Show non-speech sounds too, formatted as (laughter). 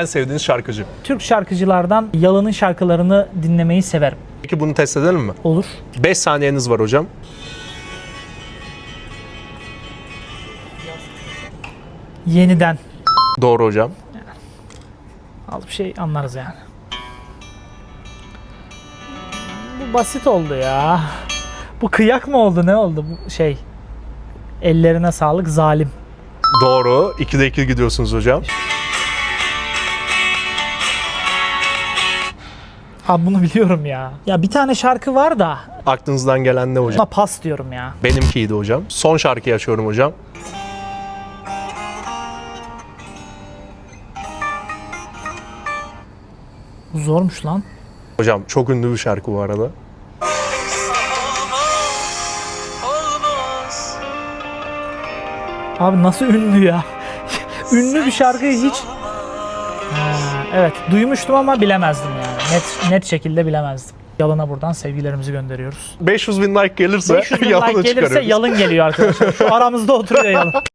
En sevdiğiniz şarkıcı. Türk şarkıcılardan Yalın'ın şarkılarını dinlemeyi severim. Peki bunu test edelim mi? Olur. 5 saniyeniz var hocam. Yeniden. Doğru hocam. Al bir şey anlarız yani. Bu basit oldu ya. Bu kıyak mı oldu ne oldu bu şey? Ellerine sağlık zalim. Doğru. 2'de 2 gidiyorsunuz hocam. Abi bunu biliyorum ya. Ya bir tane şarkı var da Aklınızdan gelen ne hocam? buna pas diyorum ya. Benimkiydi hocam. Son şarkıyı açıyorum hocam. Bu zormuş lan. Hocam çok ünlü bir şarkı bu arada. Abi nasıl ünlü ya? (laughs) ünlü bir şarkıyı hiç... Ha, evet duymuştum ama bilemezdim yani. Net, net şekilde bilemezdim. Yalın'a buradan sevgilerimizi gönderiyoruz. 500 bin like gelirse 500 bin (laughs) like gelirse çıkarıyoruz. yalın geliyor arkadaşlar. Şu aramızda oturuyor yalın. (laughs)